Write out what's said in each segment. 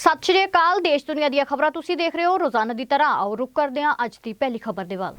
ਸਤਿ ਸ਼੍ਰੀ ਅਕਾਲ, ਦੇਸ਼ ਦੁਨੀਆ ਦੀਆਂ ਖਬਰਾਂ ਤੁਸੀਂ ਦੇਖ ਰਹੇ ਹੋ, ਰੋਜ਼ਾਨਾ ਦੀ ਤਰ੍ਹਾਂ ਆਓ, ਰੁਕ ਕਰਦੇ ਹਾਂ ਅੱਜ ਦੀ ਪਹਿਲੀ ਖਬਰ ਦੇ ਵੱਲ।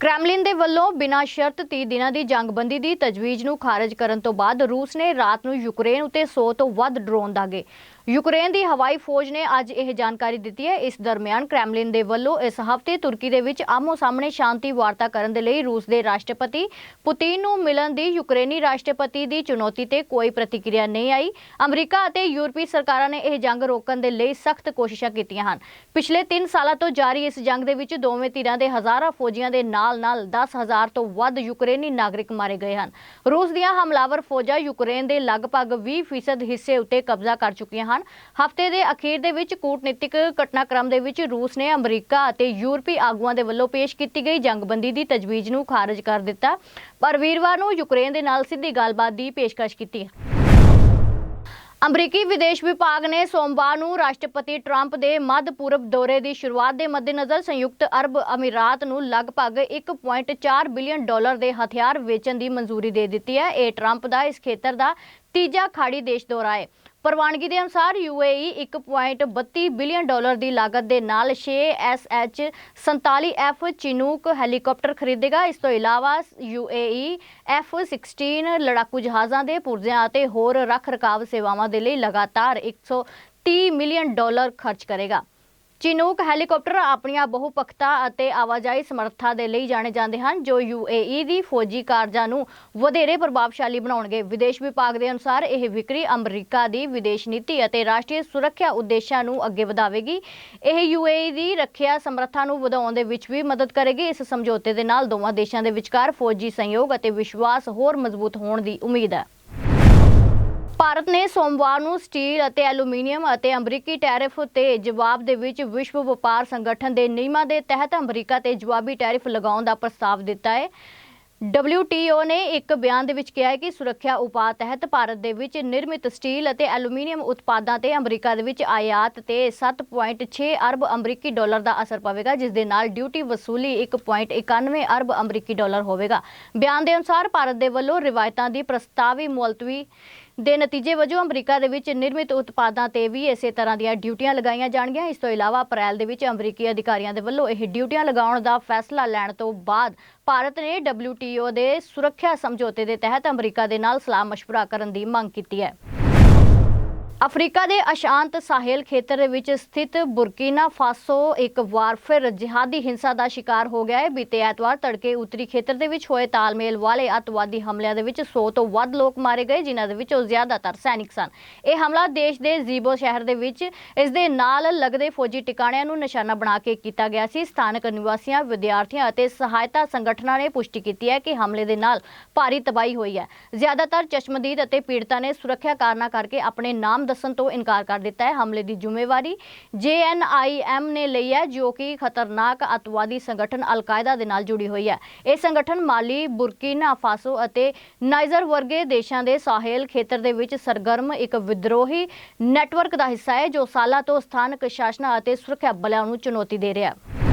ਕ੍ਰੈਮਲਿਨ ਦੇ ਵੱਲੋਂ ਬਿਨਾਂ ਸ਼ਰਤ 30 ਦਿਨਾਂ ਦੀ ਜੰਗਬੰਦੀ ਦੀ ਤਜਵੀਜ਼ ਨੂੰ ਖਾਰਜ ਕਰਨ ਤੋਂ ਬਾਅਦ ਰੂਸ ਨੇ ਰਾਤ ਨੂੰ ਯੂਕਰੇਨ ਉਤੇ 100 ਤੋਂ ਵੱਧ ਡਰੋਨ ਦਾਗੇ। ਯੂਕਰੇਨ ਦੀ ਹਵਾਈ ਫੌਜ ਨੇ ਅੱਜ ਇਹ ਜਾਣਕਾਰੀ ਦਿੱਤੀ ਹੈ। ਇਸ ਦਰਮਿਆਨ ਕ੍ਰੈਮਲਿਨ ਦੇ ਵੱਲੋਂ ਇਸ ਹਫ਼ਤੇ ਤੁਰਕੀ ਦੇ ਵਿੱਚ ਆਮੋ ਸਾਹਮਣੇ ਸ਼ਾਂਤੀ ਵਾਰਤਾ ਕਰਨ ਦੇ ਲਈ ਰੂਸ ਦੇ ਰਾਸ਼ਟਰਪਤੀ ਪੁਤਿਨ ਨੂੰ ਮਿਲਣ ਦੀ ਯੂਕਰੇਨੀ ਰਾਸ਼ਟਰਪਤੀ ਦੀ ਚੁਣੌਤੀ ਤੇ ਕੋਈ ਪ੍ਰਤੀਕਿਰਿਆ ਨਹੀਂ ਆਈ। ਅਮਰੀਕਾ ਅਤੇ ਯੂਰਪੀ ਸਰਕਾਰਾਂ ਨੇ ਇਹ ਜੰਗ ਰੋਕਣ ਦੇ ਲਈ ਸਖਤ ਕੋਸ਼ਿਸ਼ਾਂ ਕੀਤੀਆਂ ਹਨ। ਪਿਛਲੇ 3 ਸਾਲਾਂ ਤੋਂ ਜਾਰੀ ਇਸ ਜੰਗ ਦੇ ਵਿੱਚ ਦੋਵੇਂ ਧਿਰਾਂ ਦੇ ਹਜ਼ਾਰਾਂ ਫੌਜੀਆਂ ਦੇ ਨਾਲ-ਨਾਲ 10000 ਤੋਂ ਵੱਧ ਯੂਕਰੇਨੀ ਨਾਗਰਿਕ ਮਾਰੇ ਗਏ ਹਨ। ਰੂਸ ਦੀਆਂ ਹਮਲਾਵਰ ਫੌਜਾਂ ਯੂਕਰੇਨ ਦੇ ਲਗਭਗ 20% ਹਿੱਸੇ ਉੱਤੇ ਕਬਜ਼ਾ ਕਰ ਚੁੱਕੀਆਂ ਹਨ। ਹਫ਼ਤੇ ਦੇ ਅਖੀਰ ਦੇ ਵਿੱਚ ਕੂਟਨੀਤਿਕ ਘਟਨਾਕ੍ਰਮ ਦੇ ਵਿੱਚ ਰੂਸ ਨੇ ਅਮਰੀਕਾ ਅਤੇ ਯੂਰਪੀ ਆਗੂਆਂ ਦੇ ਵੱਲੋਂ ਪੇਸ਼ ਕੀਤੀ ਗਈ ਜੰਗਬੰਦੀ ਦੀ ਤਜਵੀਜ਼ ਨੂੰ ਖਾਰਜ ਕਰ ਦਿੱਤਾ। ਪਰ ਵੀਰਵਾਰ ਨੂੰ ਯੂਕਰੇਨ ਦੇ ਨਾਲ ਸਿੱਧੀ ਗੱਲਬਾਤ ਦੀ ਪੇਸ਼ਕਸ਼ ਕੀਤੀ। ਅਮਰੀਕੀ ਵਿਦੇਸ਼ ਵਿਭਾਗ ਨੇ ਸੋਮਵਾਰ ਨੂੰ ਰਾਸ਼ਟਰਪਤੀ ਟਰੰਪ ਦੇ ਮੱਧ ਪੂਰਬ ਦੌਰੇ ਦੀ ਸ਼ੁਰੂਆਤ ਦੇ ਮੱਦੇਨਜ਼ਰ ਸੰਯੁਕਤ ਅਰਬ ਅਮੀਰਾਤ ਨੂੰ ਲਗਭਗ 1.4 ਬਿਲੀਅਨ ਡਾਲਰ ਦੇ ਹਥਿਆਰ ਵੇਚਣ ਦੀ ਮਨਜ਼ੂਰੀ ਦੇ ਦਿੱਤੀ ਹੈ। ਇਹ ਟਰੰਪ ਦਾ ਇਸ ਖੇਤਰ ਦਾ ਤੀਜਾ ਖਾੜੀ ਦੇਸ਼ ਦੌਰਾ ਹੈ। ਪ੍ਰਵਾਨਗੀ ਦੇ ਅਨੁਸਾਰ UAE 1.32 ਬਿਲੀਅਨ ਡਾਲਰ ਦੀ ਲਾਗਤ ਦੇ ਨਾਲ 6 SH 47F ਚਿਨੂਕ ਹੈਲੀਕਾਪਟਰ ਖਰੀਦੇਗਾ। ਇਸ ਤੋਂ ਇਲਾਵਾ UAE F-16 ਲੜਾਕੂ ਜਹਾਜ਼ਾਂ ਦੇ ਪੁਰਜ਼ਿਆਂ ਅਤੇ ਹੋਰ ਰੱਖ ਰਖਾਵ ਸੇਵਾਵਾਂ ਦੇ ਲਈ ਲਗਾਤਾਰ 130 ਮਿਲੀਅਨ ਡਾਲਰ ਖਰਚ ਕਰੇਗਾ। ਚਿਨੂਕ ਹੈਲੀਕਾਪਟਰ ਆਪਣੀਆਂ ਬਹੁਪੱਖਤਾ ਅਤੇ ਆਵਾਜਾਈ ਸਮਰੱਥਾ ਦੇ ਲਈ ਜਾਣੇ ਜਾਂਦੇ ਹਨ, ਜੋ UAE ਦੀ ਫੌਜੀ ਕਾਰਜਾਂ ਨੂੰ ਵਧੇਰੇ ਪ੍ਰਭਾਵਸ਼ਾਲੀ ਬਣਾਉਣਗੇ। ਵਿਦੇਸ਼ ਵਿਭਾਗ ਦੇ ਅਨੁਸਾਰ ਇਹ ਵਿਕਰੀ ਅਮਰੀਕਾ ਦੀ ਵਿਦੇਸ਼ ਨੀਤੀ ਅਤੇ ਰਾਸ਼ਟਰੀ ਸੁਰੱਖਿਆ ਉਦੇਸ਼ਾਂ ਨੂੰ ਅੱਗੇ ਵਧਾਵੇਗੀ। ਇਹ UAE ਦੀ ਰੱਖਿਆ ਸਮਰੱਥਾ ਨੂੰ ਵਧਾਉਣ ਦੇ ਵਿੱਚ ਵੀ ਮਦਦ ਕਰੇਗੀ। ਇਸ ਸਮਝੌਤੇ ਦੇ ਨਾਲ ਦੋਵਾਂ ਦੇਸ਼ਾਂ ਦੇ ਵਿਚਕਾਰ ਫੌਜੀ ਸਹਿਯੋਗ ਅਤੇ ਵਿਸ਼ਵਾਸ ਹੋਰ ਮਜ਼ਬੂਤ ਹੋਣ ਦੀ ਉਮੀਦ ਹੈ। ਭਾਰਤ ਨੇ ਸੋਮਵਾਰ ਨੂੰ ਸਟੀਲ ਅਤੇ ਐਲੂਮੀਨੀਅਮ ਅਤੇ ਅਮਰੀਕੀ ਟੈਰਿਫ ਤੇ ਜਵਾਬ ਦੇ ਵਿੱਚ ਵਿਸ਼ਵ ਵਪਾਰ ਸੰਗਠਨ ਦੇ ਨਿਯਮਾਂ ਦੇ ਤਹਿਤ ਅਮਰੀਕਾ ਤੇ ਜਵਾਬੀ ਟੈਰਿਫ ਲਗਾਉਣ ਦਾ ਪ੍ਰਸਤਾਵ ਦਿੱਤਾ ਹੈ। WTO ਨੇ ਇੱਕ ਬਿਆਨ ਦੇ ਵਿੱਚ ਕਿਹਾ ਹੈ ਕਿ ਸੁਰੱਖਿਆ ਉਪਾਅ ਤਹਿਤ ਭਾਰਤ ਦੇ ਵਿੱਚ ਨਿਰਮਿਤ ਸਟੀਲ ਅਤੇ ਐਲੂਮੀਨੀਅਮ ਉਤਪਾਦਾਂ ਤੇ ਅਮਰੀਕਾ ਦੇ ਵਿੱਚ ਆਯਾਤ ਤੇ 7.6 ਅਰਬ ਅਮਰੀਕੀ ਡਾਲਰ ਦਾ ਅਸਰ ਪਵੇਗਾ, ਜਿਸ ਦੇ ਨਾਲ ਡਿਊਟੀ ਵਸੂਲੀ 1.91 ਅਰਬ ਅਮਰੀਕੀ ਡਾਲਰ ਹੋਵੇਗਾ। ਬਿਆਨ ਦੇ ਅਨੁਸਾਰ ਭਾਰਤ ਦੇ ਵੱਲੋਂ ਰਿਵਾਇਤਾਂ ਦੀ ਪ੍ਰਸਤਾਵੀ ਮੁਲਤਵੀ ਦੇ ਨਤੀਜੇ ਵਜੋਂ ਅਮਰੀਕਾ ਦੇ ਵਿੱਚ ਨਿਰਮਿਤ ਉਤਪਾਦਾਂ ਤੇ ਵੀ ਇਸੇ ਤਰ੍ਹਾਂ ਦੀਆਂ ਡਿਊਟੀਆਂ ਲਗਾਈਆਂ ਜਾਣਗੀਆਂ ਇਸ ਤੋਂ ਇਲਾਵਾ ਅਪ੍ਰੈਲ ਦੇ ਵਿੱਚ ਅਮਰੀਕੀ ਅਧਿਕਾਰੀਆਂ ਦੇ ਵੱਲੋਂ ਇਹ ਡਿਊਟੀਆਂ ਲਗਾਉਣ ਦਾ ਫੈਸਲਾ ਲੈਣ ਤੋਂ ਬਾਅਦ ਭਾਰਤ ਨੇ WTO ਦੇ ਸੁਰੱਖਿਆ ਸਮਝੌਤੇ ਦੇ ਤਹਿਤ ਅਮਰੀਕਾ ਦੇ ਨਾਲ ਸਲਾਹ مشورہ ਕਰਨ ਦੀ ਮੰਗ ਕੀਤੀ ਹੈ ਅਫਰੀਕਾ ਦੇ ਅਸ਼ਾਂਤ ਸਾਹਿਲ ਖੇਤਰ ਦੇ ਵਿੱਚ ਸਥਿਤ ਬੁਰਕੀਨਾ ਫਾਸੋ ਇੱਕ ਵਾਰ ਫਿਰ ਜਿਹਾਦੀ ਹਿੰਸਾ ਦਾ ਸ਼ਿਕਾਰ ਹੋ ਗਿਆ ਹੈ। ਬੀਤੇ ਐਤਵਾਰ ਤੜਕੇ ਉੱਤਰੀ ਖੇਤਰ ਦੇ ਵਿੱਚ ਹੋਏ ਤਾਲਮੇਲ ਵਾਲੇ ਅੱਤਵਾਦੀ ਹਮਲਿਆਂ ਦੇ ਵਿੱਚ 100 ਤੋਂ ਵੱਧ ਲੋਕ ਮਾਰੇ ਗਏ, ਜਿਨ੍ਹਾਂ ਦੇ ਵਿੱਚੋਂ ਜ਼ਿਆਦਾਤਰ ਸੈਨਿਕ ਸਨ। ਇਹ ਹਮਲਾ ਦੇਸ਼ ਦੇ ਜ਼ੀਬੋ ਸ਼ਹਿਰ ਦੇ ਵਿੱਚ ਇਸ ਦੇ ਨਾਲ ਲੱਗਦੇ ਫੌਜੀ ਟਿਕਾਣਿਆਂ ਨੂੰ ਨਿਸ਼ਾਨਾ ਬਣਾ ਕੇ ਕੀਤਾ ਗਿਆ ਸੀ। ਸਥਾਨਕ ਨਿਵਾਸੀਆਂ, ਵਿਦਿਆਰਥੀਆਂ ਅਤੇ ਸਹਾਇਤਾ ਸੰਗਠਨਾਂ ਨੇ ਪੁਸ਼ਟੀ ਕੀਤੀ ਹੈ ਕਿ ਹਮਲੇ ਦੇ ਨਾਲ ਭਾਰੀ ਤਬਾਹੀ ਹੋਈ ਹੈ। ਜ਼ਿਆਦਾਤਰ ਚਸ਼ਮਦੀਦ ਅਤੇ ਪੀੜਤਾਂ ਨੇ ਸੁਰੱਖਿਆ ਕਾਰਨਾਂ ਕਰਕੇ ਆਪਣੇ ਨਾਮ ਦੱਸਣ ਤੋਂ ਇਨਕਾਰ ਕਰ ਦਿੱਤਾ ਹੈ। ਹਮਲੇ ਦੀ ਜ਼ਿੰਮੇਵਾਰੀ JNIM ਨੇ ਲਈ ਹੈ, ਜੋ ਕਿ ਖਤਰਨਾਕ ਅਤਵਾਦੀ ਸੰਗਠਨ ਅਲ-ਕਾਇਦਾ ਦੇ ਨਾਲ ਜੁੜੀ ਹੋਈ ਹੈ। ਇਹ ਸੰਗਠਨ ਮਾਲੀ, ਬੁਰਕੀਨਾ ਫਾਸੋ ਅਤੇ ਨਾਈਜਰ ਵਰਗੇ ਦੇਸ਼ਾਂ ਦੇ ਸਾਹਿਲ ਖੇਤਰ ਦੇ ਵਿੱਚ ਸਰਗਰਮ ਇੱਕ ਵਿਦਰੋਹੀ ਨੈਟਵਰਕ ਦਾ ਹਿੱਸਾ ਹੈ, ਜੋ ਸਾਲਾਂ ਤੋਂ ਸਥਾਨਕ ਸ਼ਾਸਨਾਂ ਅਤੇ ਸੁਰੱਖਿਆ ਬਲਾਂ ਨੂੰ ਚੁਣੌਤੀ ਦੇ ਰਿਹਾ ਹੈ।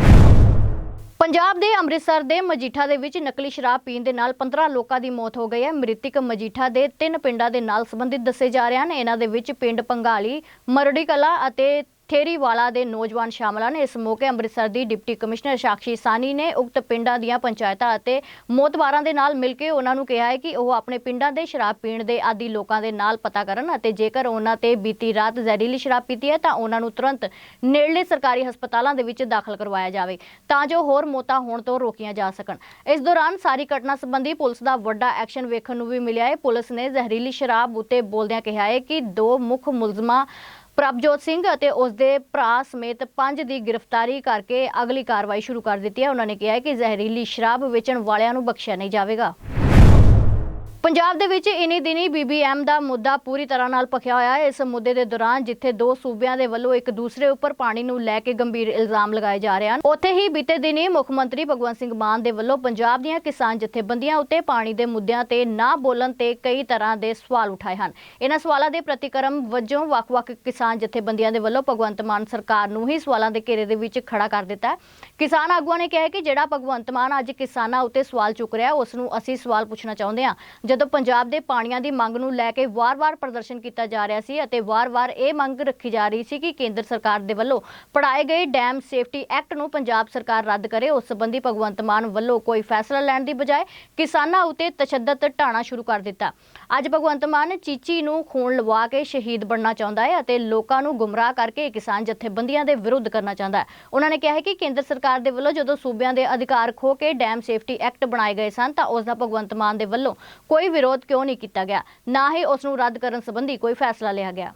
ਪੰਜਾਬ ਦੇ ਅੰਮ੍ਰਿਤਸਰ ਦੇ ਮਜੀਠਾ ਦੇ ਵਿੱਚ ਨਕਲੀ ਸ਼ਰਾਬ ਪੀਣ ਦੇ ਨਾਲ 15 ਲੋਕਾਂ ਦੀ ਮੌਤ ਹੋ ਗਈ ਹੈ। ਮ੍ਰਿਤਕ ਮਜੀਠਾ ਦੇ ਤਿੰਨ ਪਿੰਡਾਂ ਦੇ ਨਾਲ ਸੰਬੰਧਿਤ ਦੱਸੇ ਜਾ ਰਹੇ ਹਨ। ਇਹਨਾਂ ਦੇ ਵਿੱਚ ਪਿੰਡ ਪੰਗਾਲੀ, ਮਰੜੀ ਕਲਾ ਅਤੇ ਥੇਰੀਵਾਲਾ ਦੇ ਨੌਜਵਾਨ ਸ਼ਾਮਲ ਹਨ ਇਸ ਮੌਕੇ ਅੰਮ੍ਰਿਤਸਰ ਦੀ ਡਿਪਟੀ ਕਮਿਸ਼ਨਰ ਸਾਕਸ਼ੀ ਸਾਨੀ ਨੇ ਉਕਤ ਪਿੰਡਾਂ ਦੀਆਂ ਪੰਚਾਇਤਾਂ ਅਤੇ ਮੋਤਬਾਰਾਂ ਦੇ ਨਾਲ ਮਿਲ ਕੇ ਉਹਨਾਂ ਨੂੰ ਕਿਹਾ ਹੈ ਕਿ ਉਹ ਆਪਣੇ ਪਿੰਡਾਂ ਦੇ ਸ਼ਰਾਬ ਪੀਣ ਦੇ ਆਦੀ ਲੋਕਾਂ ਦੇ ਨਾਲ ਪਤਾ ਕਰਨ ਅਤੇ ਜੇਕਰ ਉਹਨਾਂ ਤੇ ਬੀਤੀ ਰਾਤ ਜ਼ਹਿਰੀਲੀ ਸ਼ਰਾਬ ਪੀਤੀ ਹੈ ਤਾਂ ਉਹਨਾਂ ਨੂੰ ਤੁਰੰਤ ਨੇੜਲੇ ਸਰਕਾਰੀ ਹਸਪਤਾਲਾਂ ਦੇ ਵਿੱਚ ਦਾਖਲ ਕਰਵਾਇਆ ਜਾਵੇ ਤਾਂ ਜੋ ਹੋਰ ਮੌਤਾਂ ਹੋਣ ਤੋਂ ਰੋਕੀਆਂ ਜਾ ਸਕਣ। ਇਸ ਦੌਰਾਨ ਸਾਰੀ ਘਟਨਾ ਸੰਬੰਧੀ ਪੁਲਿਸ ਦਾ ਵੱਡਾ ਐਕਸ਼ਨ ਵੇਖਣ ਨੂੰ ਵੀ ਮਿਲਿਆ ਹੈ। ਪੁਲਿਸ ਨੇ ਜ਼ਹਿਰੀਲੀ ਸ਼ਰਾਬ ਉਤੇ ਬੋਲਦਿਆਂ ਕਿਹਾ ਹੈ ਕਿ ਦੋ ਮੁੱਖ ਮੁਲਜ਼ਮਾਂ ਪ੍ਰਭਜੋਤ ਸਿੰਘ ਅਤੇ ਉਸ ਦੇ ਭਰਾ ਸਮੇਤ ਪੰਜ ਦੀ ਗ੍ਰਿਫਤਾਰੀ ਕਰਕੇ ਅਗਲੀ ਕਾਰਵਾਈ ਸ਼ੁਰੂ ਕਰ ਦਿੱਤੀ ਹੈ। ਉਹਨਾਂ ਨੇ ਕਿਹਾ ਹੈ ਕਿ ਜ਼ਹਿਰੀਲੀ ਸ਼ਰਾਬ ਵੇਚਣ ਵਾਲਿਆਂ ਨੂੰ ਬਖਸ਼ਿਆ ਨਹੀਂ ਜਾਵੇਗਾ। ਪੰਜਾਬ ਦੇ ਵਿੱਚ ਇਨੀ ਦਿਨੀ BBM ਦਾ ਮੁੱਦਾ ਪੂਰੀ ਤਰ੍ਹਾਂ ਨਾਲ ਭਖਿਆ ਹੋਇਆ ਹੈ। ਇਸ ਮੁੱਦੇ ਦੇ ਦੌਰਾਨ ਜਿੱਥੇ ਦੋ ਸੂਬਿਆਂ ਦੇ ਵੱਲੋਂ ਇੱਕ ਦੂਸਰੇ ਉੱਪਰ ਪਾਣੀ ਨੂੰ ਲੈ ਕੇ ਗੰਭੀਰ ਇਲਜ਼ਾਮ ਲਗਾਏ ਜਾ ਰਹੇ ਹਨ, ਉੱਥੇ ਹੀ ਬੀਤੇ ਦਿਨੀ ਮੁੱਖ ਮੰਤਰੀ ਭਗਵੰਤ ਸਿੰਘ ਮਾਨ ਦੇ ਵੱਲੋਂ ਪੰਜਾਬ ਦੀਆਂ ਕਿਸਾਨ ਜਥੇਬੰਦੀਆਂ ਉੱਤੇ ਪਾਣੀ ਦੇ ਮੁੱਦਿਆਂ ਤੇ ਨਾ ਬੋਲਣ ਤੇ ਕਈ ਤਰ੍ਹਾਂ ਦੇ ਸਵਾਲ ਉਠਾਏ ਹਨ। ਇਹਨਾਂ ਸਵਾਲਾਂ ਦੇ ਪ੍ਰਤੀਕਰਮ ਵਜੋਂ ਵੱਖ-ਵੱਖ ਕਿਸਾਨ ਜਥੇਬੰਦੀਆਂ ਦੇ ਵੱਲੋਂ ਭਗਵੰਤ ਮਾਨ ਸਰਕਾਰ ਨੂੰ ਹੀ ਸਵਾਲਾਂ ਦੇ ਘੇਰੇ ਦੇ ਵਿੱਚ ਖੜਾ ਕਰ ਦਿੱਤਾ ਕਿਸਾਨ ਆਗੂਆਂ ਨੇ ਕਿਹਾ ਕਿ ਜਿਹੜਾ ਭਗਵੰਤ ਮਾਨ ਅੱਜ ਕਿਸਾਨਾਂ ਉੱਤੇ ਸਵਾਲ ਚੁੱਕ ਰਿਹਾ, ਉਸ ਨੂੰ ਅਸੀਂ ਸਵਾਲ ਪੁੱਛਣਾ ਚਾਹੁੰਦੇ ਹਾਂ। ਜਦੋਂ ਪੰਜਾਬ ਦੇ ਪਾਣੀਆਂ ਦੀ ਮੰਗ ਨੂੰ ਲੈ ਕੇ ਵਾਰ-ਵਾਰ ਪ੍ਰਦਰਸ਼ਨ ਕੀਤਾ ਜਾ ਰਿਹਾ ਸੀ ਅਤੇ ਵਾਰ-ਵਾਰ ਇਹ ਮੰਗ ਰੱਖੀ ਜਾ ਰਹੀ ਸੀ ਕਿ ਕੇਂਦਰ ਸਰਕਾਰ ਦੇ ਵੱਲੋਂ ਪੜਾਏ ਗਏ ਡੈਮ ਸੇਫਟੀ ਐਕਟ ਨੂੰ ਪੰਜਾਬ ਸਰਕਾਰ ਰੱਦ ਕਰੇ, ਉਸ ਸੰਬੰਧੀ ਭਗਵੰਤ ਮਾਨ ਵੱਲੋਂ ਕੋਈ ਫੈਸਲਾ ਲੈਣ ਦੀ ਬਜਾਏ ਕਿਸਾਨਾਂ ਉਤੇ ਤਸ਼ੱਦਦ ਢਾਣਾ ਸ਼ੁਰੂ ਕਰ ਦਿੱਤਾ। ਅੱਜ ਭਗਵੰਤ ਮਾਨ ਚੀਚੀ ਨੂੰ ਖੂਨ ਲਵਾ ਕੇ ਸ਼ਹੀਦ ਬਣਨਾ ਚਾਹੁੰਦਾ ਹੈ ਅਤੇ ਲੋਕਾਂ ਨੂੰ ਗੁੰਮਰਾਹ ਕਰਕੇ ਕਿਸਾਨ ਜਥੇਬੰਦੀਆਂ ਦੇ ਵਿਰੁੱਧ ਕਰਨਾ ਚਾਹੁੰਦਾ ਹੈ। ਉਹਨਾਂ ਨੇ ਕਿਹਾ ਹੈ ਕਿ ਕੇਂਦਰ ਸਰਕਾਰ ਦੇ ਵੱਲੋਂ ਜਦੋਂ ਸੂਬਿਆਂ ਦੇ ਅਧਿਕਾਰ ਖੋ ਕੇ ਡੈਮ ਸੇਫਟੀ ਐਕਟ ਬਣਾਏ ਗਏ ਸਨ ਤਾਂ ਉਸ ਦਾ ਭਗਵੰਤ ਮਾਨ ਦੇ ਵੱਲੋਂ ਕੋਈ ਵਿਰੋਧ ਕਿਉਂ ਨਹੀਂ ਕੀਤਾ ਗਿਆ? ਨਾ ਹੀ ਉਸ ਨੂੰ ਰੱਦ ਕਰਨ ਸੰਬੰਧੀ ਕੋਈ ਫੈਸਲਾ ਲਿਆ ਗਿਆ।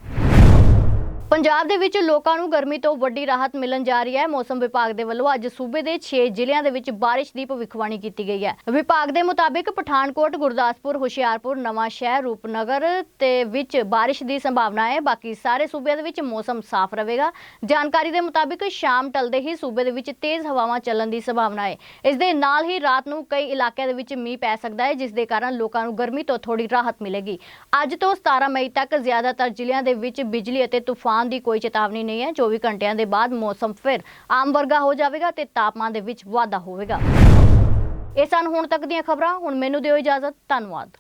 ਪੰਜਾਬ ਦੇ ਵਿੱਚ ਲੋਕਾਂ ਨੂੰ ਗਰਮੀ ਤੋਂ ਵੱਡੀ ਰਾਹਤ ਮਿਲਣ ਜਾ ਰਹੀ ਹੈ। ਮੌਸਮ ਵਿਭਾਗ ਦੇ ਵੱਲੋਂ ਅੱਜ ਸੂਬੇ ਦੇ 6 ਜ਼ਿਲ੍ਹਿਆਂ ਦੇ ਵਿੱਚ ਬਾਰਿਸ਼ ਦੀ ਭਵਿੱਖਬਾਣੀ ਕੀਤੀ ਗਈ ਹੈ। ਵਿਭਾਗ ਦੇ ਮੁਤਾਬਿਕ ਪਠਾਨਕੋਟ, ਗੁਰਦਾਸਪੁਰ, ਹੁਸ਼ਿਆਰਪੁਰ, ਨਵਾਂ ਸ਼ਹਿਰ, ਰੂਪਨਗਰ ਤੇ ਵਿੱਚ ਬਾਰਿਸ਼ ਦੀ ਸੰਭਾਵਨਾ ਹੈ। ਬਾਕੀ ਸਾਰੇ ਸੂਬਿਆਂ ਦੇ ਵਿੱਚ ਮੌਸਮ ਸਾਫ਼ ਰਹੇਗਾ। ਜਾਣਕਾਰੀ ਦੇ ਮੁਤਾਬਿਕ ਸ਼ਾਮ ਟਲਦੇ ਹੀ ਸੂਬੇ ਦੇ ਵਿੱਚ ਤੇਜ਼ ਹਵਾਵਾਂ ਚੱਲਣ ਦੀ ਸੰਭਾਵਨਾ ਹੈ। ਇਸ ਦੇ ਨਾਲ ਹੀ ਰਾਤ ਨੂੰ ਕਈ ਇਲਾਕਿਆਂ ਦੇ ਵਿੱਚ ਮੀਂਹ ਪੈ ਸਕਦਾ ਹੈ, ਜਿਸ ਦੇ ਕਾਰਨ ਲੋਕਾਂ ਨੂੰ ਗਰਮੀ ਤੋਂ ਥੋੜੀ ਰਾਹਤ ਮਿਲੇਗੀ। ਅੱਜ ਤੋਂ 17 ਮਈ ਤੱਕ ਜ਼ਿਆਦਾਤਰ ਜ਼ਿਲ੍ਹਿਆਂ ਦੇ ਵਿੱਚ ਬਿਜਲੀ ਅਤੇ ਤੂਫਾਨ ਤੂਫਾਨ ਦੀ ਕੋਈ ਚੇਤਾਵਨੀ ਨਹੀਂ ਹੈ। 24 ਘੰਟਿਆਂ ਦੇ ਬਾਅਦ ਮੌਸਮ ਫਿਰ ਆਮ ਵਰਗਾ ਹੋ ਜਾਵੇਗਾ ਤੇ ਤਾਪਮਾਨ ਦੇ ਵਿੱਚ ਵਾਧਾ ਹੋਵੇਗਾ। ਇਹ ਸਨ ਹੁਣ ਤੱਕ ਦੀਆਂ ਖਬਰਾਂ। ਹੁਣ ਮੈਨੂੰ ਦਿਓ ਇਜਾਜ਼ਤ। ਧੰਨਵਾਦ।